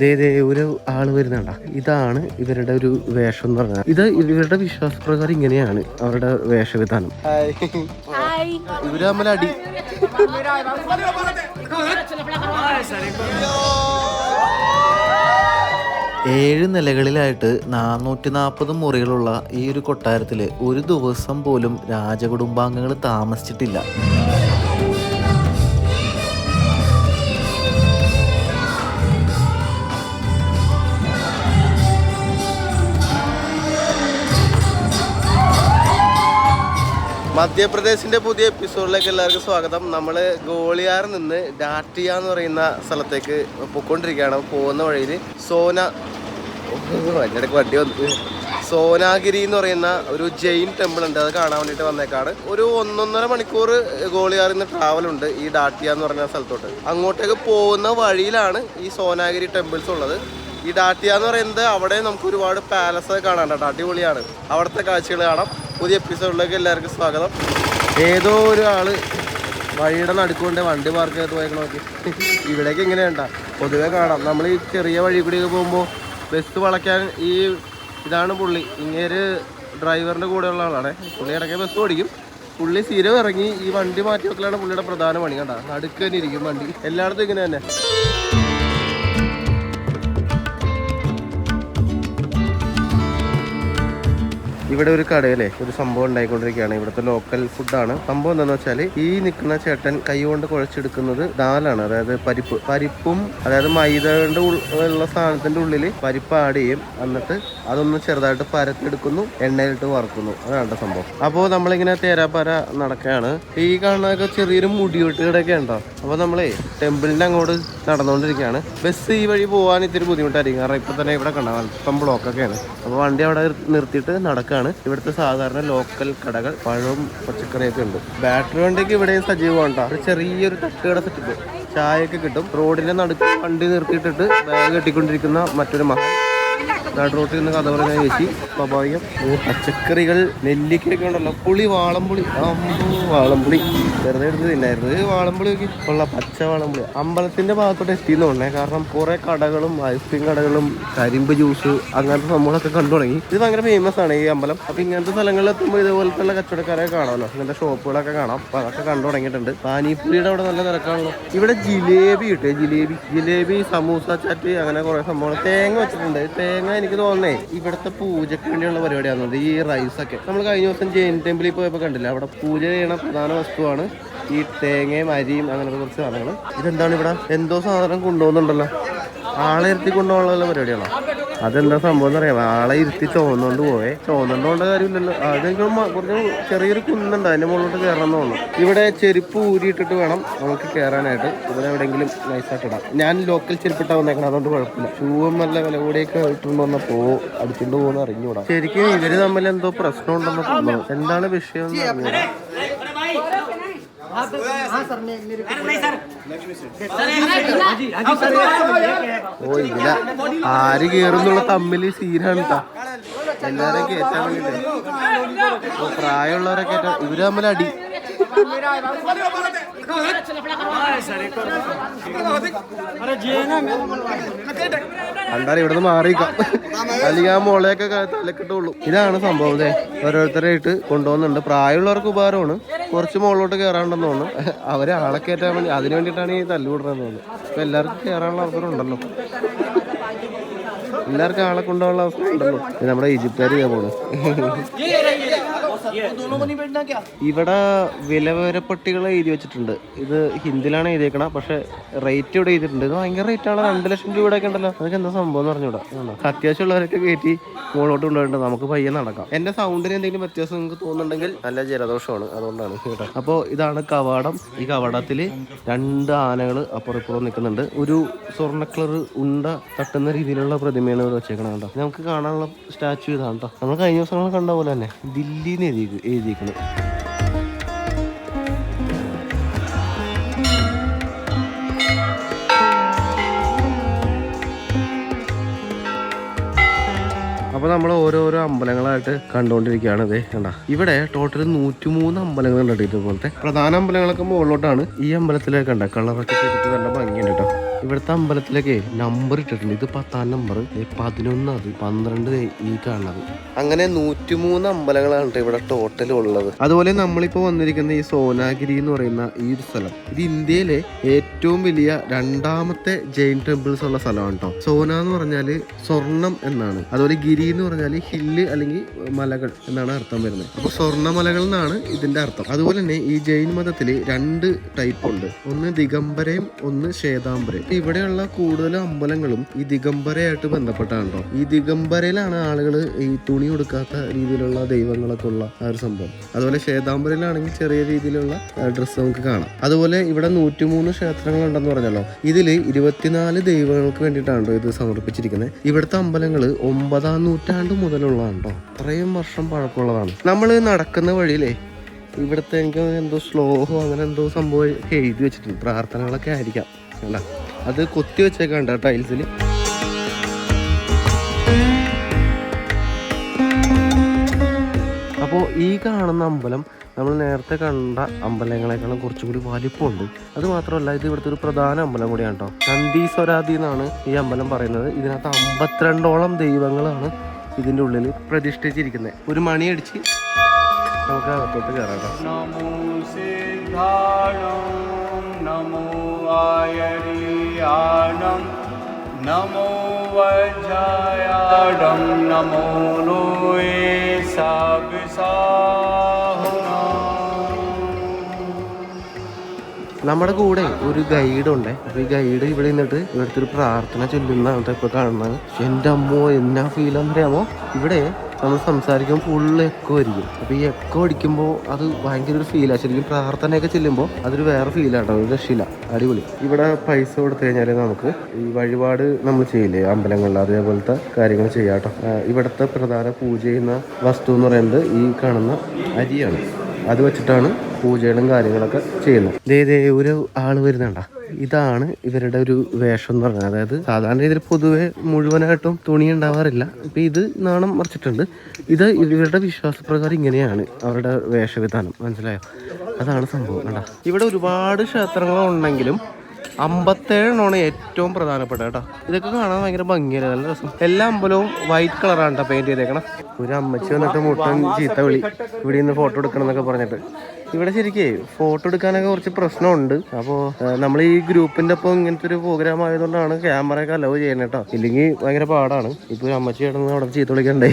ദേ ദേ ഒരു ആൾ വരുന്നുണ്ട. ഇതാണ് ഇവരുടെ ഒരു വേഷം എന്ന് പറഞ്ഞാൽ. ഇത് ഇവരുടെ വിശ്വാസപ്രകാരം ഇങ്ങനെയാണ് അവരുടെ വേഷവിധാനം. ഇവർ തമ്മിൽ അടി. ഏഴ് നിലകളിലായിട്ട് നാനൂറ്റി നാൽപ്പത് മുറികളുള്ള ഈ ഒരു കൊട്ടാരത്തിൽ ഒരു ദിവസം പോലും രാജകുടുംബാംഗങ്ങൾ താമസിച്ചിട്ടില്ല. മധ്യപ്രദേശിന്റെ പുതിയ എപ്പിസോഡിലേക്ക് എല്ലാവർക്കും സ്വാഗതം. നമ്മൾ ഗോളിയാർ നിന്ന് ഡാറ്റിയ എന്ന് പറയുന്ന സ്ഥലത്തേക്ക് പൊയ്ക്കൊണ്ടിരിക്കുകയാണ്. പോകുന്ന വഴിയിൽ സോന അതിനിടയ്ക്ക് വണ്ടി വന്നു. സോനാഗിരി എന്ന് പറയുന്ന ഒരു ജെയിൻ ടെമ്പിൾ ഉണ്ട്. അത് കാണാൻ വേണ്ടിട്ട് വന്നേക്കാണ്. ഒരു ഒന്നൊന്നര മണിക്കൂർ ഗോളിയാറിൽ നിന്ന് ട്രാവൽ ഉണ്ട് ഈ ഡാറ്റിയ എന്ന് പറയുന്ന സ്ഥലത്തോട്ട്. അങ്ങോട്ടേക്ക് പോകുന്ന വഴിയിലാണ് ഈ സോനാഗിരി ടെമ്പിൾസ് ഉള്ളത്. ഈ ഡാട്ടിയ എന്ന് പറയുന്നത് അവിടെ നമുക്ക് ഒരുപാട് പാലസ് കാണാൻ കേട്ടോ. അടിപൊളിയാണ്. അവിടുത്തെ കാഴ്ചകൾ കാണാം. പുതിയ എപ്പിസോഡിലേക്ക് എല്ലാവർക്കും സ്വാഗതം. ഏതോ ഒരു ആൾ വഴിയുടെ നടുക്കൊണ്ട് വണ്ടി പാർക്ക് ചെയ്ത് പോയേക്കണ നോക്കി. ഇവിടേക്ക് ഇങ്ങനെയുണ്ട പൊതുവെ കാണാം. നമ്മൾ ഈ ചെറിയ വഴി കൂടി പോകുമ്പോൾ ബസ് വളയ്ക്കാൻ ഈ ഇതാണ് പുള്ളി. ഇങ്ങേര് ഡ്രൈവറിന്റെ കൂടെയുള്ള ആളാണ്. പുള്ളി ഇടയ്ക്ക് ബസ് ഓടിക്കും. പുള്ളി സ്ഥിരം ഇറങ്ങി ഈ വണ്ടി മാറ്റി വെക്കലാണ് പുള്ളിയുടെ പ്രധാന പണി കണ്ട. നടുക്കന്നെ ഇരിക്കും വണ്ടി. എല്ലായിടത്തും ഇങ്ങനെ തന്നെ. ഇവിടെ ഒരു കടയിലെ ഒരു സംഭവം ഉണ്ടായിക്കൊണ്ടിരിക്കുകയാണ്. ഇവിടുത്തെ ലോക്കൽ ഫുഡാണ് സംഭവം എന്താണെന്ന് വെച്ചാൽ ഈ നിൽക്കുന്ന ചേട്ടൻ കൈകൊണ്ട് കുഴച്ചെടുക്കുന്നത് ദാലാണ് അതായത് പരിപ്പ്. പരിപ്പും അതായത് മൈദ കൊണ്ട് ഉൾ- ഉള്ള സാധനത്തിന്റെ ഉള്ളിൽ പരിപ്പ് ആഡ് ചെയ്യും. എന്നിട്ട് അതൊന്ന് ചെറുതായിട്ട് പരത്തെടുക്കുന്നു എണ്ണയിലിട്ട് വറുക്കുന്നു. അതാണ് സംഭവം. അപ്പോൾ നമ്മളിങ്ങനെ തേരാപ്പാര നടക്കുകയാണ്. ഈ കാണുന്നതൊക്കെ ചെറിയൊരു മുടിവെട്ടുകടൊക്കെ ഉണ്ടോ? അപ്പോൾ നമ്മളേ ടെമ്പിളിന്റെ അങ്ങോട്ട് നടന്നുകൊണ്ടിരിക്കുകയാണ്. ബസ് ഈ വഴി പോകാൻ ഇത്തിരി ബുദ്ധിമുട്ടായിരിക്കും. കാരണം ഇപ്പൊ തന്നെ ഇവിടെ കണ്ടാൽ അല്പം ബ്ലോക്കൊക്കെയാണ് അപ്പോൾ വണ്ടി അവിടെ നിർത്തിയിട്ട് നടക്കുകയാണ് ഇവിടുത്തെ സാധാരണ ലോക്കൽ കടകൾ പഴവും പച്ചക്കറിയൊക്കെ ഉണ്ട്. ബാറ്ററി വണ്ടിക്ക് ഇവിടെയും സജീവമാണ്. ഒരു ചെറിയൊരു തട്ടുകട സെറ്റപ്പ് ചായയൊക്കെ കിട്ടും. റോഡിന്റെ നടുക്ക് വണ്ടി നിർത്തിയിട്ടിട്ട് ബാഗ് കെട്ടിക്കൊണ്ടിരിക്കുന്ന മറ്റൊരു മഹാൻ നടുറോട്ടിൽ നിന്ന് കഥ പറയുന്ന ചേച്ചി. സ്വാഭാവികം. പച്ചക്കറികൾ നെല്ലിക്കയൊക്കെ ഉണ്ടല്ലോ. പുളി വാളംപുളി. വാളംപുളി. വെറുതെ എടുത്ത് തിന്നായിരുന്നു ഇത് വാളംപുളി ഒക്കെ. ഉള്ള പച്ച വാളംപുളി. അമ്പലത്തിന്റെ ഭാഗത്തോട്ട് എത്തിയെന്ന് തോന്നേ കാരണം കുറെ കടകളും ഐസ്ക്രീം കടകളും കരിമ്പ് ജ്യൂസ് അങ്ങനത്തെ സംഭവങ്ങളൊക്കെ കണ്ടു തുടങ്ങി. ഇത് ഭയങ്കര ഫേമസ് ആണ് ഈ അമ്പലം. അപ്പൊ ഇങ്ങനത്തെ സ്ഥലങ്ങളിൽ എത്തുമ്പോൾ ഇതുപോലത്തെ കച്ചവടക്കാരെ കാണാമല്ലോ ഇങ്ങനത്തെ ഷോപ്പുകളൊക്കെ കാണാം. അപ്പൊ അതൊക്കെ കണ്ടു തുടങ്ങിയിട്ടുണ്ട്. പാനിപ്പുരിയുടെ അവിടെ നല്ല തിരക്കാണല്ലോ. ഇവിടെ ജിലേബി കിട്ടും. ജിലേബി ജിലേബി സമൂസ ചാറ്റ് അങ്ങനെ കുറെ സംഭവങ്ങൾ. തേങ്ങ വെച്ചിട്ടുണ്ട്. തേങ്ങ എനിക്ക് തോന്നുന്നേ ഇവിടുത്തെ പൂജയ്ക്ക് വേണ്ടിയുള്ള പരിപാടിയാണ് ഈ റൈസ് ഒക്കെ. നമ്മൾ കഴിഞ്ഞ ദിവസം ജെയിൻ ടെമ്പിളിൽ പോയപ്പോൾ കണ്ടില്ല അവിടെ പൂജ ചെയ്യണ പ്രധാന വസ്തുവാണ് ഈ തേങ്ങയും അരിയും അങ്ങനത്തെ കുറച്ച് സാധനങ്ങൾ ഇതെന്താണ് ഇവിടെ? എന്തോ സാധനം കൊണ്ടുപോകുന്നുണ്ടല്ലോ. ആളെ ഇരുത്തി കൊണ്ടുപോകാനുള്ള പരിപാടിയാണോ? അതെന്താ സംഭവം എന്നറിയാം ആളെ ഇരുത്തി ചോന്നുകൊണ്ട് പോയേ ചോന്നണ്ടോണ്ട കാര്യമില്ലല്ലോ. അതെനിക്ക് മ- കുറച്ച് ചെറിയൊരു കുന്നുണ്ട് അതിന്റെ മുകളിലോട്ട് കയറണം തോന്നുന്നു. ഇവിടെ ചെരുപ്പ് ഊരിയിട്ടിട്ട് വേണം നമുക്ക് കയറാനായിട്ട്. ഇവിടെ എവിടെയെങ്കിലും നൈസായിട്ട് ഇടാം. ഞാൻ ലോക്കൽ ചെരുപ്പിട്ടാ വന്നേക്കണം അതുകൊണ്ട് കുഴപ്പമില്ല. ഷൂവും നല്ല വില കൂടിയൊക്കെ ഇട്ടുകൊണ്ട് വന്നപ്പോ അടിച്ചുകൊണ്ട് പോകുന്ന അറിഞ്ഞൂടാ ശരിക്കും ഇവർ തമ്മിൽ എന്തോ പ്രശ്നം ഉണ്ടെന്ന് തോന്നുന്നു. എന്താണ് വിഷയം എന്ന് അറിഞ്ഞൂടാ ഓ ആര് കേറുന്നുള്ള തമ്മിൽ സീനാണ് ട്ടാ. എല്ലാരെയും കേറ്റാൻ വേണ്ടിട്ട് പ്രായമുള്ളവരെ ഇവർ തമ്മിൽ അടി കണ്ടാൽ ഇവിടുന്ന് മാറിക്കാം അല്ലെങ്കിൽ ആ മോളെയൊക്കെ തലക്കിട്ടുള്ളൂ. ഇതാണ് സംഭവം അല്ലേ ഓരോരുത്തരായിട്ട് കൊണ്ടുപോകുന്നുണ്ട്. പ്രായമുള്ളവർക്ക് ഉപകാരമാണ്. കുറച്ച് മുകളിലോട്ട് കയറാണ്ടെന്ന് തോന്നുന്നു. അവരെ ആളെ കയറ്റാൻ വേണ്ടി അതിനു വേണ്ടിയിട്ടാണ് ഈ തല്ലുകൂടുന്നത് തോന്നുന്നു. ഇപ്പൊ എല്ലാവർക്കും കയറാനുള്ള അവസരം ഉണ്ടല്ലോ. എല്ലാവർക്കും ആളെ കൊണ്ടുപോകാനുള്ള അവസരം ഉണ്ടല്ലോ. നമ്മുടെ ഈജിപ്തുകാർ പോണു ഇവിടെ വിലവരപ്പട്ടികൾ എഴുതി വെച്ചിട്ടുണ്ട്. ഇത് ഹിന്ദിയിലാണ് എഴുതിയേക്കണ പക്ഷെ റേറ്റ് ഇവിടെ എഴുതിയിട്ടുണ്ട്. ഇത് ഭയങ്കര റേറ്റ് ആണ്. രണ്ട് ലക്ഷം രൂപയുടെ ഒക്കെ ഉണ്ടല്ലോ. അതൊക്കെ എന്താ സംഭവം എന്ന് പറഞ്ഞൂടാ അത്യാവശ്യം ഉള്ളവരൊക്കെ കയറ്റി മുകളോട്ട് കൊണ്ടുവരണ്ട നമുക്ക് പയ്യെ നടക്കാം. എന്റെ സൗണ്ടിന് എന്തെങ്കിലും വ്യത്യാസം നിങ്ങൾക്ക് തോന്നുന്നുണ്ടെങ്കിൽ നല്ല ജലദോഷമാണ്. അതുകൊണ്ടാണ് കേട്ടോ. അപ്പോൾ ഇതാണ് കവാടം. ഈ കവാടത്തിൽ രണ്ട് ആനകൾ അപ്പുറം ഇപ്പുറം നിൽക്കുന്നുണ്ട്. ഒരു സ്വർണ കളർ ഉണ്ട തട്ടുന്ന രീതിയിലുള്ള പ്രതിമയാണ് ഇവിടെ വെച്ചേക്കണം കേട്ടോ നമുക്ക് കാണാനുള്ള സ്റ്റാച്ചു ഇതാണ് കേട്ടോ നമ്മൾ കഴിഞ്ഞ ദിവസങ്ങൾ കണ്ട പോലെ തന്നെ. ദില്ലിന്ന് എഴുതി. എഴുതിയിരിക്കുന്നത് അപ്പോൾ നമ്മൾ ഓരോരോ അമ്പലങ്ങളായിട്ട് കണ്ടുകൊണ്ടിരിക്കുകയാണ് ഇതേ കണ്ട. ഇവിടെ ടോട്ടൽ നൂറ്റിമൂന്ന് അമ്പലങ്ങൾ കണ്ടിട്ടുണ്ട് ഇതുപോലത്തെ പ്രധാന അമ്പലങ്ങളൊക്കെ മുകളിലോട്ടാണ് ഈ അമ്പലത്തിലേക്ക് കണ്ട. കളറൊക്കെ ചെയ്തിട്ട് നല്ല ഭംഗിയുണ്ട് കേട്ടോ. ഇവിടുത്തെ അമ്പലത്തിലൊക്കെ നമ്പർ ഇട്ടിട്ടുണ്ട്. ഇത് പത്താം നമ്പർ പതിനൊന്ന് അത്. പന്ത്രണ്ട് ഈ കാണുന്നത്. അങ്ങനെ നൂറ്റിമൂന്ന് അമ്പലങ്ങളാണ് ഇവിടെ ടോട്ടൽ ഉള്ളത്. അതുപോലെ നമ്മളിപ്പോൾ വന്നിരിക്കുന്ന ഈ സോനാഗിരി എന്ന് പറയുന്ന ഈ ഒരു സ്ഥലം ഇത് ഇന്ത്യയിലെ ഏറ്റവും വലിയ രണ്ടാമത്തെ ജെയിൻ ടെമ്പിൾസ് ഉള്ള സ്ഥലമാണ് കേട്ടോ സോന എന്ന് പറഞ്ഞാൽ സ്വർണം എന്നാണ്. അതുപോലെ ഗിരി എന്ന് പറഞ്ഞാൽ ഹില്ല് അല്ലെങ്കിൽ മലകൾ എന്നാണ് അർത്ഥം വരുന്നത്. അപ്പോൾ സ്വർണമലകൾ എന്നാണ് ഇതിന്റെ അർത്ഥം. അതുപോലെ തന്നെ ഈ ജൈൻ മതത്തിൽ രണ്ട് ടൈപ്പ് ഉണ്ട്. ഒന്ന് ദിഗംബരയും ഒന്ന് ശ്വേതാംബരയും. ഇവിടെയുള്ള കൂടുതൽ അമ്പലങ്ങളും ഈ ദിഗംബരയായിട്ട് ബന്ധപ്പെട്ടാണ് ഈ ദിഗംബരയിലാണ് ആളുകൾ ഈ തുണി കൊടുക്കാത്ത രീതിയിലുള്ള ദൈവങ്ങളൊക്കെ ഉള്ള ആ ഒരു സംഭവം. അതുപോലെ ശ്വേതാംബരയിലാണെങ്കിൽ ചെറിയ രീതിയിലുള്ള ഡ്രസ്സ് നമുക്ക് കാണാം. അതുപോലെ ഇവിടെ നൂറ്റിമൂന്ന് ക്ഷേത്രങ്ങൾ ഉണ്ടെന്ന് പറഞ്ഞല്ലോ. ഇതിൽ ഇരുപത്തിനാല് ദൈവങ്ങൾക്ക് വേണ്ടിയിട്ടാണ് ട്ടോ ഇത് സമർപ്പിച്ചിരിക്കുന്നത്. ഇവിടുത്തെ അമ്പലങ്ങൾ ഒമ്പതാം നൂറ്റാണ്ട് മുതലുള്ളതാണ് കേട്ടോ അത്രയും വർഷം പഴക്കമുള്ളതാണ്. നമ്മൾ നടക്കുന്ന വഴിയിലേ ഇവിടുത്തെ എനിക്ക് എന്തോ ശ്ലോഹോ അങ്ങനെ എന്തോ സംഭവം എഴുതി വെച്ചിട്ടുണ്ട്. പ്രാർത്ഥനകളൊക്കെ ആയിരിക്കാം. കണ്ട? അത് കൊത്തി വെച്ചേക്കാണ്ട ടൈൽസിൽ അപ്പോൾ ഈ കാണുന്ന അമ്പലം നമ്മൾ നേരത്തെ കണ്ട അമ്പലങ്ങളെക്കാളും കുറച്ചുകൂടി വലിപ്പമുണ്ട്. അത് മാത്രമല്ല ഇത് ഇവിടുത്തെ ഒരു പ്രധാന അമ്പലം കൂടിയാണ് കേട്ടോ. നന്ദീസ്വരാതി എന്നാണ് ഈ അമ്പലം പറയുന്നത്. ഇതിനകത്ത് അമ്പത്തിരണ്ടോളം ദൈവങ്ങളാണ് ഇതിന്റെ ഉള്ളിൽ പ്രതിഷ്ഠിച്ചിരിക്കുന്നത്. ഒരു മണിയടിച്ച് നമുക്ക് അകത്തോട്ട് കയറാം കേട്ടോ. നമോ नमो आयर्याणं नमो वज्रायाडं नमो നമ്മുടെ കൂടെ ഒരു ഗൈഡ് ഉണ്ട്. അപ്പൊ ഈ ഗൈഡ് ഇവിടെ നിന്നിട്ട് ഇവിടുത്തെ ഒരു പ്രാർത്ഥന ചൊല്ലുന്നതാണ് ഇപ്പൊ കാണുന്നത്. എന്റെ അമ്മോ എന്നാ ഫീൽ അറിയാമോ ഇവിടെ നമ്മൾ സംസാരിക്കുമ്പോൾ ഫുള്ള് എക്കോ ആയിരിക്കും. അപ്പൊ ഈ എക്കോ അടിക്കുമ്പോൾ അത് ഭയങ്കര ഒരു ഫീലാണ് ശരിക്കും പ്രാർത്ഥനയൊക്കെ ചെല്ലുമ്പോൾ അതൊരു വേറെ ഫീലാട്ടോ ഒരു രക്ഷയില്ല. അടിപൊളി. ഇവിടെ പൈസ കൊടുത്തു കഴിഞ്ഞാൽ നമുക്ക് ഈ വഴിപാട് നമ്മൾ ചെയ്യില്ലേ? അമ്പലങ്ങളിൽ അതേപോലത്തെ കാര്യങ്ങൾ ചെയ്യാട്ടോ ഇവിടുത്തെ പ്രധാന പൂജ ചെയ്യുന്ന വസ്തു എന്ന് പറയുന്നത് ഈ കാണുന്ന അരിയാണ്. അത് വെച്ചിട്ടാണ് പൂജകളും കാര്യങ്ങളൊക്കെ ചെയ്യുന്നത്. ദേ ഒരു ആൾ വരുന്നുണ്ട. ഇതാണ് ഇവരുടെ ഒരു വേഷം എന്ന് പറഞ്ഞത്. അതായത് സാധാരണ രീതിയിൽ പൊതുവെ മുഴുവനായിട്ടും തുണി ഉണ്ടാവാറില്ല. ഇപ്പൊ ഇത് നാണം മറിച്ചിട്ടുണ്ട്. ഇത് ഇവരുടെ വിശ്വാസപ്രകാരം ഇങ്ങനെയാണ് അവരുടെ വേഷവിധാനം. മനസ്സിലായോ? അതാണ് സംഭവം ഇവിടെ ഒരുപാട് ക്ഷേത്രങ്ങൾ ഉണ്ടെങ്കിലും അമ്പത്തേഴെണ്ണമാണ് ഏറ്റവും പ്രധാനപ്പെട്ട കേട്ടോ. ഇതൊക്കെ കാണാൻ ഭയങ്കര ഭംഗിയാണ് നല്ല രസം. എല്ലാ അമ്പലവും വൈറ്റ് കളറാണ് കേട്ടോ പെയിന്റ് ചെയ്തേക്കണം. ഒരു അമ്മച്ചി വന്നിട്ട് മുട്ടൻ ചീത്ത വിളി. ഇവിടെ നിന്ന് ഫോട്ടോ എടുക്കണം എന്നൊക്കെ പറഞ്ഞിട്ട്. ഇവിടെ ശരിക്കേ ഫോട്ടോ എടുക്കാനൊക്കെ കുറച്ച് പ്രശ്നമുണ്ട്. അപ്പോൾ നമ്മൾ ഈ ഗ്രൂപ്പിന്റെ ഒപ്പം ഇങ്ങനത്തെ ഒരു പ്രോഗ്രാം ആയതുകൊണ്ടാണ് ക്യാമറയൊക്കെ അലവ് ചെയ്യുന്നത് കേട്ടോ. ഇല്ലെങ്കിൽ ഭയങ്കര പാടാണ്. ഇപ്പൊ ഒരു അമ്മച്ചി കിടന്ന് അവിടെ ചീത്ത വിളിക്കണ്ടേ?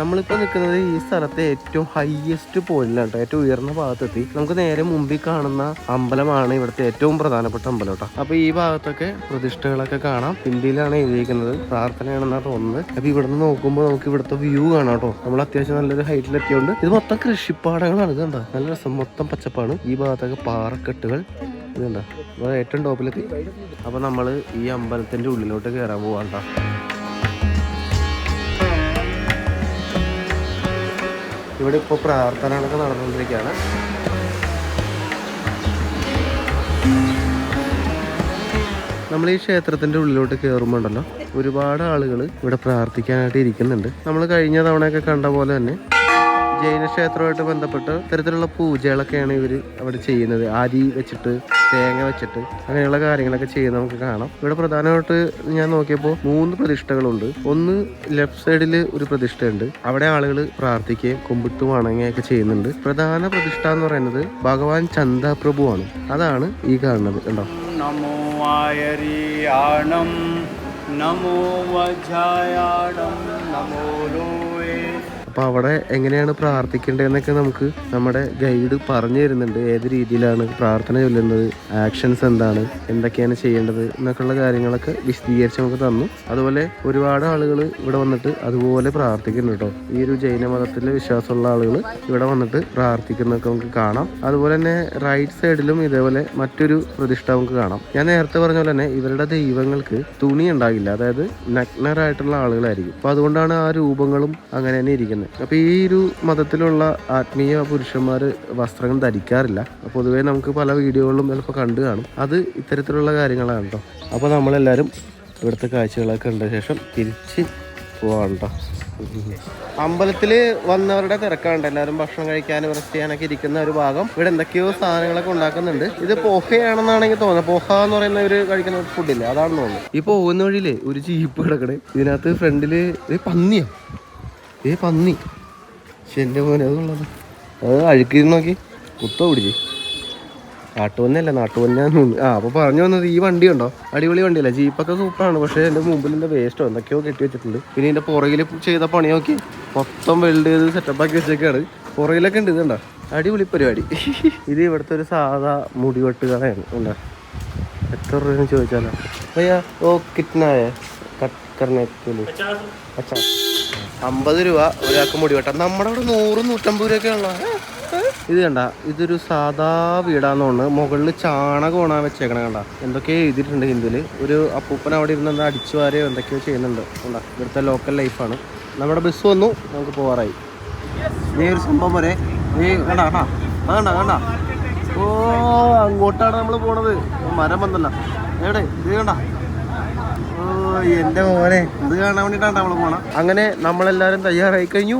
നമ്മളിപ്പോ നിൽക്കുന്നത് ഈ സ്ഥലത്തെ ഏറ്റവും ഹയസ്റ്റ് പോയിന്റിലാണ് കേട്ടോ. ഏറ്റവും ഉയർന്ന ഭാഗത്തെത്തി. നമുക്ക് നേരെ മുമ്പിൽ കാണുന്ന അമ്പലമാണ് ഇവിടുത്തെ ഏറ്റവും പ്രധാനപ്പെട്ട അമ്പലം കേട്ടോ. അപ്പൊ ഈ ഭാഗത്തൊക്കെ പ്രതിഷ്ഠകളൊക്കെ കാണാം. ഹിന്ദിയിലാണ് എഴുതിയിരിക്കുന്നത്. പ്രാർത്ഥനയാണെന്നാണ് തോന്നുന്നത്. അപ്പൊ ഇവിടുന്ന് നോക്കുമ്പോൾ നമുക്ക് ഇവിടുത്തെ വ്യൂ കാണാം കേട്ടോ. നമ്മൾ അത്യാവശ്യം നല്ലൊരു ഹൈറ്റിൽ എത്തിയോണ്ട് ഇത് മൊത്തം കൃഷിപ്പാടങ്ങളാണ് ഇത് കണ്ടോ? നല്ല രസം മൊത്തം പച്ചപ്പാണ്. ഈ ഭാഗത്തൊക്കെ പാറക്കെട്ടുകൾ. ഇതുണ്ടോ ഏറ്റവും ടോപ്പിലെത്തി അപ്പൊ നമ്മൾ ഈ അമ്പലത്തിന്റെ ഉള്ളിലോട്ട് കയറാൻ പോവാണ്ട ഇവിടെ ഇപ്പോൾ പ്രാർത്ഥനകളൊക്കെ നടന്നുകൊണ്ടിരിക്കുകയാണ്. നമ്മൾ ഈ ക്ഷേത്രത്തിന്റെ ഉള്ളിലോട്ട് കയറുമ്പോൾ ഉണ്ടല്ലോ ഒരുപാട് ആളുകൾ ഇവിടെ പ്രാർത്ഥിക്കാനായിട്ട് ഇരിക്കുന്നുണ്ട്. നമ്മൾ കഴിഞ്ഞ തവണയൊക്കെ കണ്ട പോലെ തന്നെ ജൈന ക്ഷേത്രമായിട്ട് ബന്ധപ്പെട്ട് ഇത്തരത്തിലുള്ള പൂജകളൊക്കെയാണ് ഇവർ അവിടെ ചെയ്യുന്നത്. ആരി വെച്ചിട്ട് തേങ്ങ വെച്ചിട്ട് അങ്ങനെയുള്ള കാര്യങ്ങളൊക്കെ ചെയ്യുന്നത് നമുക്ക് കാണാം. ഇവിടെ പ്രധാനമായിട്ട് ഞാൻ നോക്കിയപ്പോൾ മൂന്ന് പ്രതിഷ്ഠകളുണ്ട്. ഒന്ന് ലെഫ്റ്റ് സൈഡിൽ ഒരു പ്രതിഷ്ഠയുണ്ട്. അവിടെ ആളുകൾ പ്രാർത്ഥിക്കുകയും കുമ്പിട്ട് വണങ്ങുകയൊക്കെ ചെയ്യുന്നുണ്ട്. പ്രധാന പ്രതിഷ്ഠ എന്ന് പറയുന്നത് ഭഗവാൻ ചന്ദപ്രഭുവാണ്. അതാണ് ഈ കാണുന്നത് കണ്ടോ? നമോ ആയരിയാണം നമോ നമോ അപ്പോൾ അവിടെ എങ്ങനെയാണ് പ്രാർത്ഥിക്കേണ്ടതെന്നൊക്കെ നമുക്ക് നമ്മുടെ ഗൈഡ് പറഞ്ഞു തരുന്നുണ്ട്. ഏത് രീതിയിലാണ് പ്രാർത്ഥന ചൊല്ലുന്നത്? ആക്ഷൻസ് എന്താണ്? എന്തൊക്കെയാണ് ചെയ്യേണ്ടത്? എന്നൊക്കെയുള്ള കാര്യങ്ങളൊക്കെ വിശദീകരിച്ച് നമുക്ക് തന്നു. അതുപോലെ ഒരുപാട് ആളുകൾ ഇവിടെ വന്നിട്ട് അതുപോലെ പ്രാർത്ഥിക്കുന്നുണ്ട് കേട്ടോ. ഈ ഒരു ജൈന മതത്തിലെ വിശ്വാസമുള്ള ആളുകൾ ഇവിടെ വന്നിട്ട് പ്രാർത്ഥിക്കുന്നതൊക്കെ നമുക്ക് കാണാം. അതുപോലെ തന്നെ റൈറ്റ് സൈഡിലും ഇതേപോലെ മറ്റൊരു പ്രതിഷ്ഠ നമുക്ക് കാണാം. ഞാൻ നേരത്തെ പറഞ്ഞ പോലെ തന്നെ ഇവരുടെ ദൈവങ്ങൾക്ക് തുണി ഉണ്ടാകില്ല. അതായത് നഗ്നരായിട്ടുള്ള ആളുകളായിരിക്കും. അപ്പോൾ അതുകൊണ്ടാണ് ആ രൂപങ്ങളും അങ്ങനെ തന്നെ ഇരിക്കുന്നത്. അപ്പൊ ഈ ഒരു മതത്തിലുള്ള ആത്മീയ പുരുഷന്മാർ വസ്ത്രങ്ങൾ ധരിക്കാറില്ല. പൊതുവേ നമുക്ക് പല വീഡിയോകളിലും ചിലപ്പോൾ കണ്ടു കാണും. അത് ഇത്തരത്തിലുള്ള കാര്യങ്ങളാണ് കേട്ടോ അപ്പോൾ നമ്മളെല്ലാരും ഇവിടുത്തെ കാഴ്ചകളൊക്കെ കണ്ട ശേഷം തിരിച്ച് പോവാണ്. അമ്പലത്തിൽ വന്നവരുടെ തിരക്കാണ്ട് എല്ലാവരും ഭക്ഷണം കഴിക്കാനും റെസ്റ്റ് ചെയ്യാനൊക്കെ ഇരിക്കുന്ന ഒരു ഭാഗം. ഇവിടെ എന്തൊക്കെയോ സാധനങ്ങളൊക്കെ ഉണ്ടാക്കുന്നുണ്ട്. ഇത് പോഹയാണെന്നാണ് എനിക്ക് തോന്നുന്നത്. പോഹ എന്ന് പറയുന്ന ഒരു കഴിക്കുന്ന ഫുഡില്ലേ അതാണെന്ന് തോന്നുന്നു. ഈ പോകുന്ന വഴിയിലേ ഒരു ജീപ്പ് കിടക്കണേ. ഇതിനകത്ത് ഫ്രണ്ടിൽ പന്നിയാണ് പന്നിയോ. ഏ പന്നി. പക്ഷെ എന്റെ മോനെ അതുള്ളത്. അത് അഴുക്കിരുന്ന് നോക്കി. കുത്തോ പിടിച്ച്. നാട്ടുപന്നല്ല നാട്ടുപന്നാന്ന് ആ അപ്പോൾ പറഞ്ഞു വന്നത് ഈ വണ്ടി ഉണ്ടോ അടിപൊളി വണ്ടിയല്ല? ജീപ്പൊക്കെ സൂപ്പറാണ് പക്ഷേ എന്റെ മുമ്പിൽ എന്റെ വേസ്റ്റോ എന്തൊക്കെയോ കെട്ടി വെച്ചിട്ടുണ്ട്. പിന്നെ എന്റെ പുറകിൽ ചെയ്ത പണി നോക്കി. മൊത്തം വെൽഡ് ചെയ്ത് സെറ്റപ്പാക്കി വെച്ചേക്കാണ്. പുറകിലൊക്കെ ഉണ്ട് ഇതുണ്ടോ? അടിപൊളി പരിപാടി. ഇത് ഇവിടുത്തെ ഒരു സാധാ മുടിവെട്ടുകാരാണ് ഉണ്ടോ? എത്ര രൂപയെന്ന് ചോദിച്ചാലോ? അയ്യാ ഓ കിട്ടനായ കട്ട് കർണ അച്ഛാ അമ്പത് രൂപ ഒരാൾക്ക് മുടി വെട്ടാം. നമ്മുടെ അവിടെ നൂറ് നൂറ്റമ്പത് രൂപയൊക്കെ ഉള്ള ഇത് കണ്ട ഇതൊരു സാധാ വീടാന്ന് തോന്നുന്നു. മുകളിൽ ചാണകമാണ് വെച്ചേക്കണേ കണ്ട. എന്തൊക്കെയോ എഴുതിയിട്ടുണ്ട് ഹിന്ദുവിൽ ഒരു അപ്പൂപ്പൻ അവിടെ ഇരുന്ന് എന്താ അടിച്ചു വാരയോ എന്തൊക്കെയോ ചെയ്യുന്നുണ്ട്. കണ്ട ഇവിടുത്തെ ലോക്കൽ ലൈഫാണ് നമ്മുടെ ബസ് വന്നു നമുക്ക് പോവാറായി. ഈ ഒരു സംഭവം വരെ നീ കണ്ട കണ്ട. കണ്ട കണ്ട. ഓ അങ്ങോട്ടാണ് നമ്മൾ പോണത്. മരം വന്നല്ല. എവിടെ? ഇത് കണ്ട. എന്റെ മോനെ. അത് കാണാൻ വേണ്ടിട്ടാണ് പോണ. അങ്ങനെ നമ്മളെല്ലാരും തയ്യാറായി കഴിഞ്ഞു.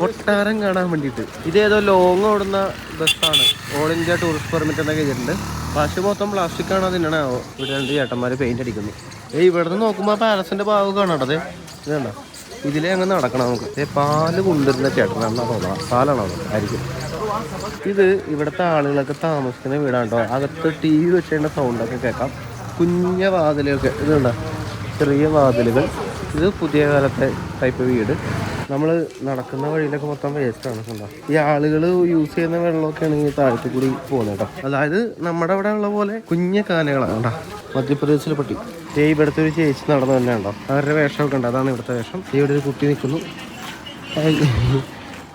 കൊട്ടാരം കാണാൻ വേണ്ടിയിട്ട്. ഇതേതോ ലോങ് ഓടുന്ന ബസ്സാണ് ഓൾ ഇന്ത്യ ടൂറിസ്റ്റ് പെർമിറ്റ് എന്നൊക്കെ ചെയ്തിട്ടുണ്ട് പക്ഷെ മൊത്തം പ്ലാസ്റ്റിക് ആണ് അതിനാണ്. ഇവിടെ രണ്ട് ചേട്ടന്മാർ പെയിന്റ് അടിക്കുന്നു. ഏ ഇവിടെ നിന്ന് നോക്കുമ്പോൾ പാലസിന്റെ ഭാഗം കാണാട്ടത് ഇത് കണ്ടോ? ഇതിലേ അങ്ങ് നടക്കണം നമുക്ക്. ഏ പാൽ കൊണ്ടുവരുന്ന ചേട്ടനാണെന്നാ തോന്നണം പാലാണോ? ആയിരിക്കും. ഇത് ഇവിടുത്തെ ആളുകളൊക്കെ താമസിക്കുന്ന വീടാണ് കേട്ടോ. അകത്ത് ടി വി വെച്ചതിന്റെ സൗണ്ടൊക്കെ കേൾക്കാം. കുഞ്ഞ വാതിലൊക്കെ. ഇതുണ്ടോ ചെറിയ വാതിലുകൾ. ഇത് പുതിയ കാലത്തെ ടൈപ്പ് വീട്. നമ്മൾ നടക്കുന്ന വഴിയിലൊക്കെ മൊത്തം ആണ് കണ്ടോ? ഈ ആളുകൾ യൂസ് ചെയ്യുന്ന വെള്ളമൊക്കെയാണ് ഈ താഴത്തു കൂടി പോകുന്നത് കേട്ടോ. അതായത് നമ്മുടെ അവിടെ ഉള്ള പോലെ കുഞ്ഞ കാനകളാണ് കേട്ടോ മധ്യപ്രദേശിലെ പട്ടി. ദേ ഇവിടുത്തെ ഒരു ചേച്ചി നടന്നു തന്നെ ഉണ്ടോ അവരുടെ വേഷമൊക്കെ ഉണ്ട്. അതാണ് ഇവിടുത്തെ വേഷം. ഇവിടെ ഒരു കുട്ടി നിൽക്കുന്നു.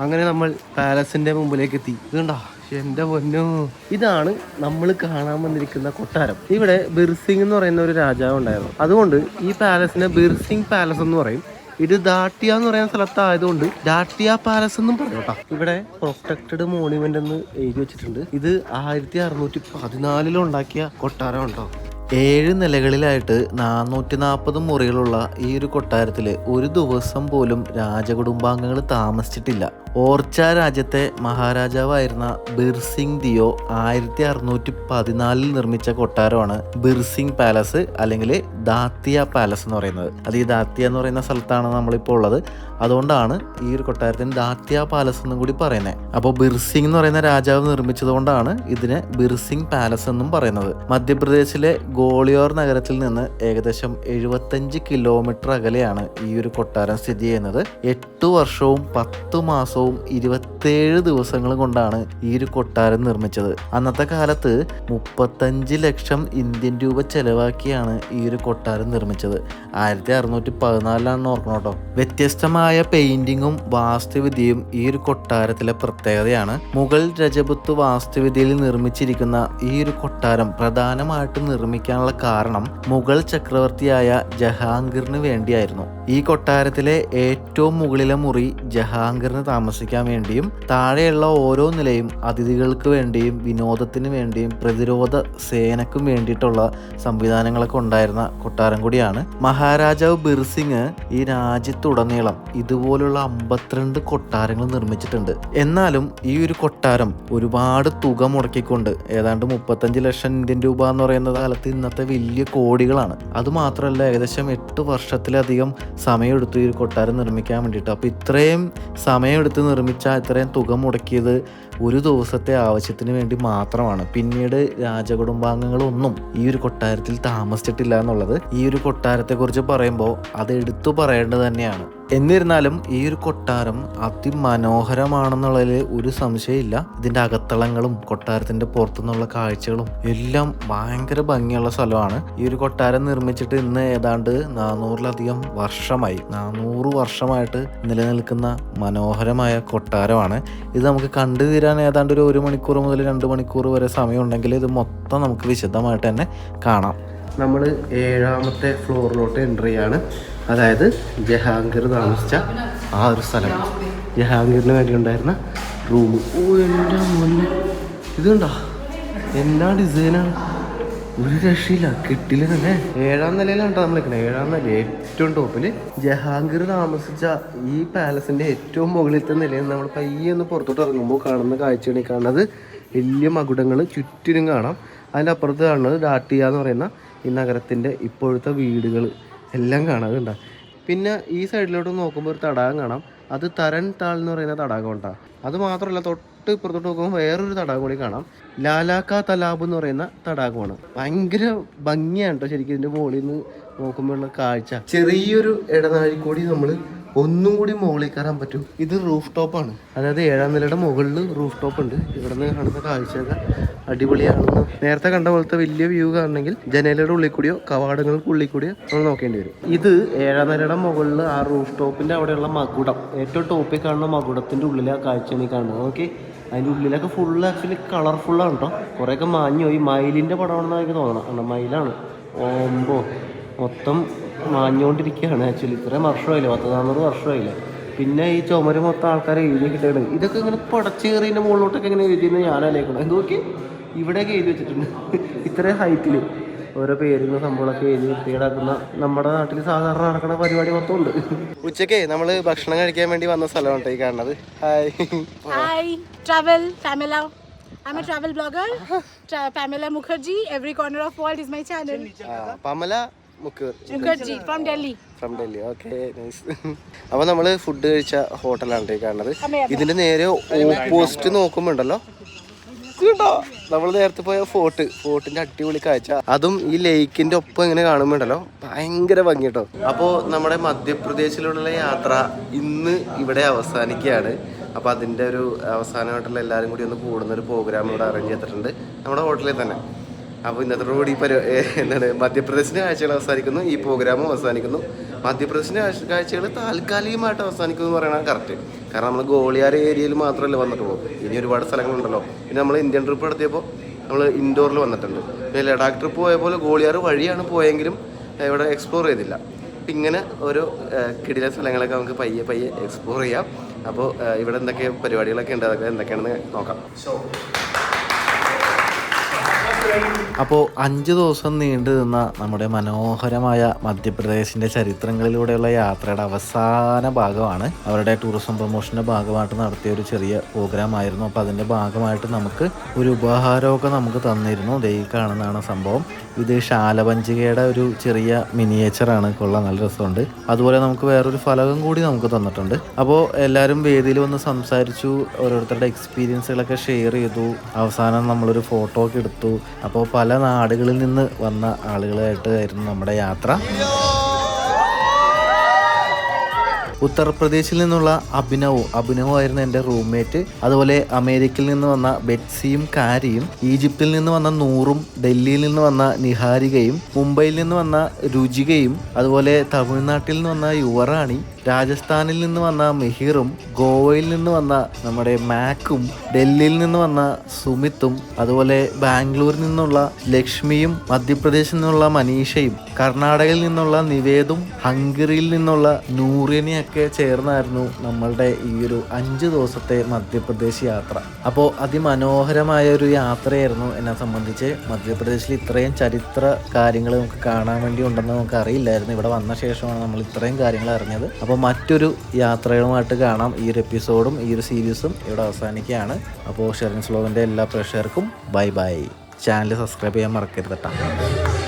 അങ്ങനെ നമ്മൾ പാലസിന്റെ മുമ്പിലേക്ക് എത്തി. ഇതുണ്ടോ എന്റെ പൊന്നു. ഇതാണ് നമ്മൾ കാണാൻ വന്നിരിക്കുന്ന കൊട്ടാരം. ഇവിടെ ബിർസിംഗ് എന്ന് പറയുന്ന ഒരു രാജാവ് ഉണ്ടായിരുന്നു. അതുകൊണ്ട് ഈ പാലസിനെ ബിർസിംഗ് പാലസ് എന്ന് പറയും. ഇത് ദാട്ടിയ എന്ന് പറയുന്ന സ്ഥലത്തായതുകൊണ്ട് ദാട്ടിയ പാലസ് എന്നും പറഞ്ഞു കേട്ടോ. ഇവിടെ പ്രൊട്ടക്റ്റഡ് മോണുമെന്റ് എന്ന് എഴുതി വെച്ചിട്ടുണ്ട്. ഇത് ആയിരത്തി അറുന്നൂറ്റി പതിനാലിലുണ്ടാക്കിയ കൊട്ടാരം ഉണ്ടോ ഏഴ് നിലകളിലായിട്ട് നാനൂറ്റി നാൽപ്പത് മുറികളുള്ള ഈ ഒരു കൊട്ടാരത്തിൽ ഒരു ദിവസം പോലും രാജകുടുംബാംഗങ്ങൾ താമസിച്ചിട്ടില്ല. ഓർച്ച രാജ്യത്തെ മഹാരാജാവായിരുന്ന ബിർസിംഗ് ദിയോ ആയിരത്തി അറുന്നൂറ്റി പതിനാലിൽ നിർമ്മിച്ച കൊട്ടാരമാണ് ബിർസിംഗ് പാലസ് അല്ലെങ്കിൽ ദാത്തിയ പാലസ് എന്ന് പറയുന്നത്. അത് ഈ ദാത്തിയ എന്ന് പറയുന്ന സ്ഥലത്താണ് നമ്മളിപ്പോൾ ഉള്ളത്. അതുകൊണ്ടാണ് ഈ ഒരു കൊട്ടാരത്തിന് ദാത്തിയ പാലസ് എന്നും കൂടി പറയുന്നത്. അപ്പോൾ ബിർസിംഗ് എന്ന് പറയുന്ന രാജാവ് നിർമ്മിച്ചതുകൊണ്ടാണ് ഇതിന് ബിർസിംഗ് പാലസ് എന്നും പറയുന്നത്. മധ്യപ്രദേശിലെ ഗോളിയോർ നഗരത്തിൽ നിന്ന് ഏകദേശം എഴുപത്തഞ്ച് കിലോമീറ്റർ അകലെയാണ് ഈ ഒരു കൊട്ടാരം സ്ഥിതി ചെയ്യുന്നത്. എട്ട് വർഷവും പത്ത് മാസവും ഇരുപത്തേഴ് ദിവസങ്ങളും കൊണ്ടാണ് ഈ ഒരു കൊട്ടാരം നിർമ്മിച്ചത്. അന്നത്തെ കാലത്ത് മുപ്പത്തഞ്ച് ലക്ഷം ഇന്ത്യൻ രൂപ ചെലവാക്കിയാണ് ഈ ഒരു കൊട്ടാരം നിർമ്മിച്ചത്. ആയിരത്തി അറുന്നൂറ്റി പതിനാലിലാണെന്ന് ഓർക്കണം കേട്ടോ. വ്യത്യസ്തമായ പെയിന്റിങ്ങും വാസ്തുവിദ്യയും ഈ ഒരു കൊട്ടാരത്തിലെ പ്രത്യേകതയാണ്. മുഗൾ രജപുത്ത് വാസ്തുവിദ്യയിൽ നിർമ്മിച്ചിരിക്കുന്ന ഈ ഒരു കൊട്ടാരം പ്രധാനമായിട്ടും നിർമ്മിക്കാനുള്ള കാരണം മുഗൾ ചക്രവർത്തിയായ ജഹാംഗീറിന് വേണ്ടിയായിരുന്നു. ഈ കൊട്ടാരത്തിലെ ഏറ്റവും മുകളിലെ മുറി ജഹാംഗീറിന് താമസിക്കാൻ വേണ്ടിയും താഴെയുള്ള ഓരോ നിലയും അതിഥികൾക്ക് വേണ്ടിയും വിനോദത്തിന് വേണ്ടിയും പ്രതിരോധ സേനക്കും വേണ്ടിയിട്ടുള്ള സംവിധാനങ്ങളൊക്കെ ഉണ്ടായിരുന്ന കൊട്ടാരം കൂടിയാണ് മഹാരാജാവ് ബിർസിംഗ് ഈ രാജ്യത്തുടനീളം ഇതുപോലുള്ള അമ്പത്തിരണ്ട് കൊട്ടാരങ്ങൾ നിർമ്മിച്ചിട്ടുണ്ട്. എന്നാലും ഈ ഒരു കൊട്ടാരം ഒരുപാട് തുക മുടക്കിക്കൊണ്ട് ഏതാണ്ട് മുപ്പത്തഞ്ച് ലക്ഷം ഇന്ത്യൻ രൂപ എന്ന് പറയുന്ന കാലത്ത് ഇന്നത്തെ വലിയ കോടികളാണ്. അതുമാത്രമല്ല ഏകദേശം എട്ട് വർഷത്തിലധികം സമയമെടുത്തു ഈ ഒരു കൊട്ടാരം നിർമ്മിക്കാൻ വേണ്ടിയിട്ട്. അപ്പോൾ ഇത്രയും സമയമെടുത്ത് നിർമ്മിച്ച ഇത്രയും തുക മുടക്കിയത് ഒരു ദിവസത്തെ ആവശ്യത്തിന് വേണ്ടി മാത്രമാണ്. പിന്നീട് രാജകുടുംബാംഗങ്ങളൊന്നും ഈ ഒരു കൊട്ടാരത്തിൽ താമസിച്ചിട്ടില്ല എന്നുള്ളത് ഈ ഒരു കൊട്ടാരത്തെക്കുറിച്ച് പറയുമ്പോൾ അത് എടുത്തു പറയേണ്ടത് തന്നെയാണ്. എന്നിരുന്നാലും ഈ ഒരു കൊട്ടാരം അതിമനോഹരമാണെന്നുള്ളതിൽ ഒരു സംശയമില്ല. ഇതിന്റെ അകത്തളങ്ങളും കൊട്ടാരത്തിന്റെ പുറത്തുനിന്നുള്ള കാഴ്ചകളും എല്ലാം ഭയങ്കര ഭംഗിയുള്ള സ്ഥലമാണ്. ഈ ഒരു കൊട്ടാരം നിർമ്മിച്ചിട്ട് ഇന്ന് ഏതാണ്ട് നാനൂറിലധികം വർഷമായി നാനൂറ് വർഷമായിട്ട് നിലനിൽക്കുന്ന മനോഹരമായ കൊട്ടാരമാണ്. ഇത് നമുക്ക് കണ്ടു തീരാൻ ഏതാണ്ട് ഒരു ഒരു മണിക്കൂർ മുതൽ രണ്ട് മണിക്കൂർ വരെ സമയമുണ്ടെങ്കിൽ ഇത് മൊത്തം നമുക്ക് വിശദമായിട്ട് തന്നെ കാണാം. നമ്മൾ ഏഴാമത്തെ ഫ്ലോറിലോട്ട് എന്റർ ചെയ്യാണ്. അതായത് ജഹാംഗീർ താമസിച്ച ആ ഒരു സ്ഥലം. ജഹാംഗീറിന് വേണ്ടി ഉണ്ടായിരുന്ന റൂം. ഓ എന്റെ മുന്നേ ഇതുണ്ടോ എന്നാ ഡിസൈനാണ് ഒരു രക്ഷയില്ല കിട്ടില്ല തന്നെ. ഏഴാം നിലയിലാണ് നമ്മൾ നിൽക്കുന്നത് ഏഴാം നില ഏറ്റവും ടോപ്പിൽ ജഹാംഗീർ താമസിച്ച ഈ പാലസിന്റെ ഏറ്റവും മുകളിലത്തെ നിലയിൽ നമ്മൾ പയ്യെ ഒന്ന് പുറത്തോട്ട് ഇറങ്ങുമ്പോൾ കാണുന്ന കാഴ്ചയാണ് കാണുന്നത്. വലിയ മകുടങ്ങൾ ചുറ്റിനും കാണാം. അതിന്റെ അപ്പുറത്ത് കാണുന്നത് ഡാട്ടിയ എന്ന് പറയുന്ന ഈ നഗരത്തിന്റെ ഇപ്പോഴത്തെ വീടുകൾ എല്ലാം കാണാം അതുണ്ടാ പിന്നെ ഈ സൈഡിലോട്ട് നോക്കുമ്പോൾ ഒരു തടാകം കാണാം. അത് തരൻ താൾ എന്ന് പറയുന്ന തടാകം ഉണ്ടാകും അത് മാത്രമല്ല തൊട്ട് ഇപ്പുറത്തോട്ട് നോക്കുമ്പോൾ വേറൊരു തടാകം കൂടി കാണാം. ലാലാക്ക തലാബ് എന്ന് പറയുന്ന തടാകമാണ്. ഭയങ്കര ഭംഗിയാണ് കേട്ടോ ശരിക്കും ഇതിന്റെ മുകളിൽ നിന്ന് നോക്കുമ്പോഴുള്ള കാഴ്ച. ചെറിയൊരു ഇടനാഴി കൂടി നമ്മൾ ഒന്നും കൂടി മുകളിൽ കയറാൻ പറ്റും. ഇത് റൂഫ് ടോപ്പാണ് അതായത് ഏഴാം നിലയുടെ മുകളിൽ റൂഫ് ടോപ്പ് ഉണ്ട്. ഇവിടെ നിന്ന് കാണുന്ന കാഴ്ച അടിപൊളിയാണെന്ന് നേരത്തെ കണ്ട പോലത്തെ വലിയ വ്യൂ കാണണമെങ്കിൽ ജനലയുടെ ഉള്ളിൽ കൂടിയോ കവാടങ്ങൾക്ക് ഉള്ളിൽ കൂടിയോ നമ്മൾ നോക്കേണ്ടി വരും. ഇത് ഏഴാം നിലയുടെ മുകളിൽ ആ റൂഫ് ടോപ്പിന്റെ അവിടെയുള്ള മകുടം. ഏറ്റവും ടോപ്പിൽ കാണുന്ന മകുടത്തിന്റെ ഉള്ളിലെ ആ കാഴ്ചയാണ് ഈ കാണുന്നത്. ഓക്കെ അതിന്റെ ഉള്ളിലൊക്കെ ഫുള്ള് ആക്ച്വലി കളർഫുള്ളാണ് കേട്ടോ കുറേയൊക്കെ മാഞ്ഞു പോയി. മയിലിന്റെ പടമാണെന്ന് എനിക്ക് തോന്നണം. കാരണം മയിലാണ്. ഓമ്പോ. മൊത്തം മാഞ്ഞുകൊണ്ടിരിക്കുകയാണ് ആക്ച്വലി ഇത്രയും വർഷമായില്ലേ? പത്ത് നാന്നൂറ് വർഷമായില്ലേ? പിന്നെ ഈ ചുമര് മൊത്തം ആൾക്കാർ എഴുതി കിട്ടുകയാണ് ഇതൊക്കെ ഇങ്ങനെ പടച്ചു കയറിയതിന്റെ മുകളിലോട്ടൊക്കെ ഇങ്ങനെ എഴുതിയെന്ന് ഞാൻ ആലോചിക്കണം നോക്കി ഇവിടെയൊക്കെ എഴുതി വെച്ചിട്ടുണ്ട്. ഇത്രയും ഹൈറ്റിൽ ഓരോ പേരുകൾ സംഭവങ്ങളൊക്കെ എഴുതി വൃത്തികേടാക്കുന്ന നമ്മുടെ നാട്ടിൽ സാധാരണ നടക്കുന്ന പരിപാടി മൊത്തം ഉണ്ട് ഉച്ചക്കേ നമ്മൾ ഭക്ഷണം കഴിക്കാൻ വേണ്ടി വന്ന സ്ഥലമാണ് ഈ കാണുന്നത് hi Hi, travel, Pamela. I'm a travel blogger. Tra- Pamela Mukherjee. Every corner of world is my channel. ആ, പമല മുക്കൂർ Mukherjee from Delhi. From Delhi okay nice അപ്പോൾ നമ്മൾ ഫുഡ് കഴിച്ച ഹോട്ടലാണ് ഈ കാണുന്നത്. ഇതിന്റെ നേരെ ഓപ്പോസിറ്റ് നോക്കുമ്പോ കേട്ടോ. നമ്മൾ നേരത്തെ പോയ ഫോർട്ട് ഫോർട്ടിന്റെ അടിപൊളി കാഴ്ച. അതും ഈ ലേക്കിന്റെ ഒപ്പം ഇങ്ങനെ കാണുമ്പോണ്ടല്ലോ ഭയങ്കര ഭംഗി കേട്ടോ. അപ്പോൾ നമ്മുടെ മധ്യപ്രദേശിലുള്ള യാത്ര ഇന്ന് ഇവിടെ അവസാനിക്കുകയാണ്. അപ്പോൾ അതിന്റെ ഒരു അവസാനമായിട്ടുള്ള എല്ലാവരും കൂടി ഒന്ന് കൂടുന്ന ഒരു പ്രോഗ്രാം ഇവിടെ അറേഞ്ച് ചെയ്തിട്ടുണ്ട്. നമ്മുടെ ഹോട്ടലിൽ തന്നെ. അപ്പോൾ ഇന്നത്തെ കൂടി എന്താണ് മധ്യപ്രദേശിന്റെ കാഴ്ചകൾ അവസാനിക്കുന്നു. ഈ പ്രോഗ്രാമും അവസാനിക്കുന്നു. മധ്യപ്രദേശിന്റെ കാഴ്ചകൾ താൽക്കാലികമായിട്ട് അവസാനിക്കുന്നു എന്ന് കറക്റ്റ് കാരണം നമ്മൾ ഗോളിയാർ ഏരിയയിൽ മാത്രമല്ല പോകും. ഇനി ഒരുപാട് സ്ഥലങ്ങളുണ്ടല്ലോ. പിന്നെ നമ്മൾ ഇന്ത്യൻ ട്രിപ്പ് നടത്തിയപ്പോൾ നമ്മൾ ഇൻഡോറിൽ വന്നിട്ടുണ്ട്. പിന്നെ ലഡാക്ക് ട്രിപ്പ് പോയ പോലെ ഗോളിയാർ വഴിയാണ് പോയെങ്കിലും ഇവിടെ എക്സ്പ്ലോർ ചെയ്തില്ല. അപ്പം ഇങ്ങനെ ഓരോ കിടില സ്ഥലങ്ങളൊക്കെ നമുക്ക് പയ്യെ പയ്യെ എക്സ്പ്ലോർ ചെയ്യാം. അപ്പോൾ ഇവിടെ എന്തൊക്കെ പരിപാടികളൊക്കെ ഉണ്ട് അതൊക്കെ എന്തൊക്കെയാണെന്ന് നോക്കാം. അപ്പോൾ അഞ്ച് ദിവസം നീണ്ടു നിന്ന നമ്മുടെ മനോഹരമായ മധ്യപ്രദേശിന്റെ ചരിത്രങ്ങളിലൂടെയുള്ള യാത്രയുടെ അവസാന ഭാഗമാണ് അവരുടെ ടൂറിസം പ്രൊമോഷന്റെ ഭാഗമായിട്ട് നടത്തിയ ഒരു ചെറിയ പ്രോഗ്രാം ആയിരുന്നു. അപ്പോൾ അതിന്റെ ഭാഗമായിട്ട് നമുക്ക് ഒരു ഉപഹാരമൊക്കെ നമുക്ക് തന്നിരുന്നു. ദേ കാണുന്നതാണ് സംഭവം. ഇത് ശാലപഞ്ചികയുടെ ഒരു ചെറിയ മിനിയേച്ചറാണ് കൊള്ളാൻ നല്ല രസമുണ്ട്. അതുപോലെ നമുക്ക് വേറൊരു ഫലകം കൂടി നമുക്ക് തന്നിട്ടുണ്ട്. അപ്പോൾ എല്ലാവരും വേദിയിൽ വന്ന് സംസാരിച്ചു ഓരോരുത്തരുടെ എക്സ്പീരിയൻസുകളൊക്കെ ഷെയർ ചെയ്തു. അവസാനം നമ്മളൊരു ഫോട്ടോ ഒക്കെ എടുത്തു. അപ്പോൾ പല നാടുകളിൽ നിന്ന് വന്ന ആളുകളായിട്ടായിരുന്നു നമ്മുടെ യാത്ര. ഉത്തർപ്രദേശിൽ നിന്നുള്ള അഭിനവും അഭിനവും ആയിരുന്നു എന്റെ റൂംമേറ്റ് അതുപോലെ അമേരിക്കയിൽ നിന്ന് വന്ന ബെറ്റ്സിയും കാരിയും ഈജിപ്തിൽ നിന്ന് വന്ന നൂറും ഡൽഹിയിൽ നിന്ന് വന്ന നിഹാരികയും മുംബൈയിൽ നിന്ന് വന്ന രുചികയും അതുപോലെ തമിഴ്നാട്ടിൽ നിന്ന് വന്ന യുവറാണി രാജസ്ഥാനിൽ നിന്ന് വന്ന മെഹീറും ഗോവയിൽ നിന്ന് വന്ന നമ്മുടെ മാക്കും ഡൽഹിയിൽ നിന്ന് വന്ന സുമിത്തും അതുപോലെ ബാംഗ്ലൂരിൽ നിന്നുള്ള ലക്ഷ്മിയും മധ്യപ്രദേശിൽ നിന്നുള്ള മനീഷയും കർണാടകയിൽ നിന്നുള്ള നിവേദും ഹംഗറിയിൽ നിന്നുള്ള നൂറിനെയൊക്കെ ചേർന്നായിരുന്നു നമ്മളുടെ ഈ ഒരു അഞ്ച് ദിവസത്തെ മധ്യപ്രദേശ് യാത്ര. അപ്പോൾ അതിമനോഹരമായ ഒരു യാത്രയായിരുന്നു എന്നെ സംബന്ധിച്ച്. മധ്യപ്രദേശിൽ ഇത്രയും ചരിത്ര കാര്യങ്ങൾ നമുക്ക് കാണാൻ വേണ്ടി ഉണ്ടെന്ന് നമുക്ക് അറിയില്ലായിരുന്നു ഇവിടെ വന്ന ശേഷമാണ് നമ്മൾ ഇത്രയും കാര്യങ്ങൾ അറിഞ്ഞത്. അപ്പോൾ മറ്റൊരു യാത്രകളുമായിട്ട് കാണാം. ഈ ഒരു എപ്പിസോഡും ഈ ഒരു സീരീസും ഇവിടെ അവസാനിക്കുകയാണ്. അപ്പോൾ ഷെറിൻ സ്ലോവിന്റെ എല്ലാ പ്രേക്ഷകർക്കും ബൈ ബൈ ചാനൽ സബ്സ്ക്രൈബ് ചെയ്യാൻ മറക്കരുത് കേട്ടോ